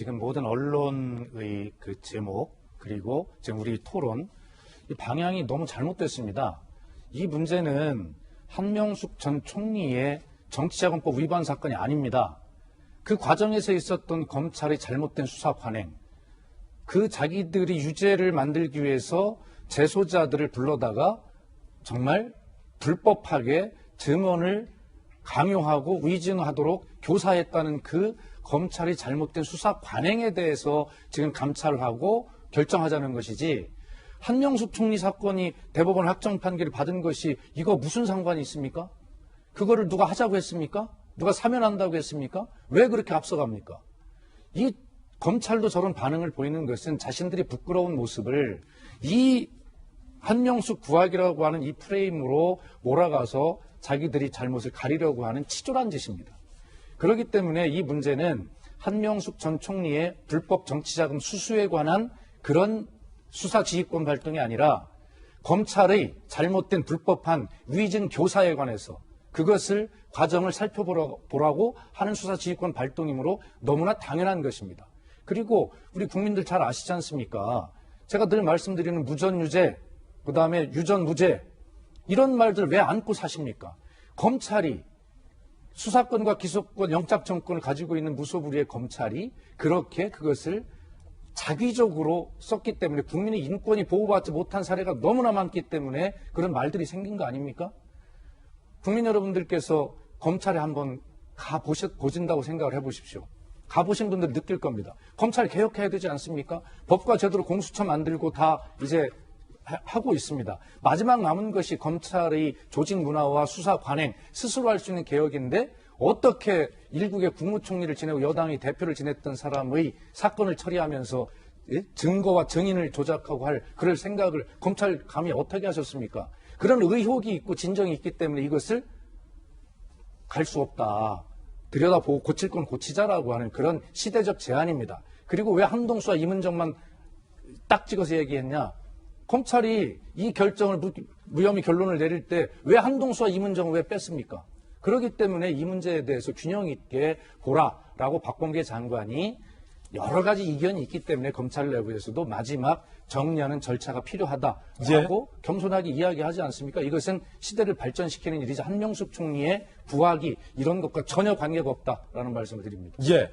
지금 모든 언론의 그 제목 그리고 지금 우리 토론 이 방향이 너무 잘못됐습니다. 이 문제는 한명숙 전 총리의 정치자금법 위반 사건이 아닙니다. 그 과정에서 있었던 검찰의 잘못된 수사 관행, 그 자기들이 유죄를 만들기 위해서 재소자들을 불러다가 정말 불법하게 증언을 강요하고 위증하도록 교사했다는 그 검찰이 잘못된 수사 관행에 대해서 지금 감찰을 하고 결정하자는 것이지 한명숙 총리 사건이 대법원 확정 판결을 받은 것이 이거 무슨 상관이 있습니까? 그거를 누가 하자고 했습니까? 누가 사면한다고 했습니까? 왜 그렇게 앞서갑니까? 이 검찰도 저런 반응을 보이는 것은 자신들이 부끄러운 모습을 이 한명숙 구하기라고 하는 이 프레임으로 몰아가서 자기들이 잘못을 가리려고 하는 치졸한 짓입니다. 그렇기 때문에 이 문제는 한명숙 전 총리의 불법 정치자금 수수에 관한 그런 수사 지휘권 발동이 아니라 검찰의 잘못된 불법한 위증 교사에 관해서 그것을 과정을 살펴보라고 하는 수사 지휘권 발동이므로 너무나 당연한 것입니다. 그리고 우리 국민들 잘 아시지 않습니까? 제가 늘 말씀드리는 무전유죄, 그 다음에 유전무죄, 이런 말들 왜 안고 사십니까? 검찰이 수사권과 기소권, 영장청권을 가지고 있는 무소불위의 검찰이 그렇게 그것을 자기적으로 썼기 때문에 국민의 인권이 보호받지 못한 사례가 너무나 많기 때문에 그런 말들이 생긴 거 아닙니까? 국민 여러분들께서 검찰에 한번 가 보신다고 생각을 해보십시오. 가보신 분들 느낄 겁니다. 검찰 개혁해야 되지 않습니까? 법과 제도로 공수처 만들고 다 이제 하- 하고 있습니다. 마지막 남은 것이 검찰의 조직 문화와 수사 관행 스스로 할 수 있는 개혁인데 어떻게 일국의 국무총리를 지내고 여당의 대표를 지냈던 사람의 사건을 처리하면서 예? 증거와 증인을 조작하고 할 그럴 생각을 검찰 감히 어떻게 하셨습니까? 그런 의혹이 있고 진정이 있기 때문에 이것을 갈 수 없다. 들여다보고 고칠 건 고치자라고 하는 그런 시대적 제안입니다. 그리고 왜 한동수와 이문정만 딱 찍어서 얘기했냐? 검찰이 이 결정을 무- 무혐의 결론을 내릴 때 왜 한동수와 이문정을 왜 뺐습니까? 그렇기 때문에 이 문제에 대해서 균형 있게 보라라고 박범계 장관이 여러 가지 이견이 있기 때문에 검찰 내부에서도 마지막 정리하는 절차가 필요하다라고 겸손하게 이야기하지 않습니까? 이것은 시대를 발전시키는 일이자 한명숙 총리의 부하기 이런 것과 전혀 관계가 없다라는 말씀을 드립니다. 예.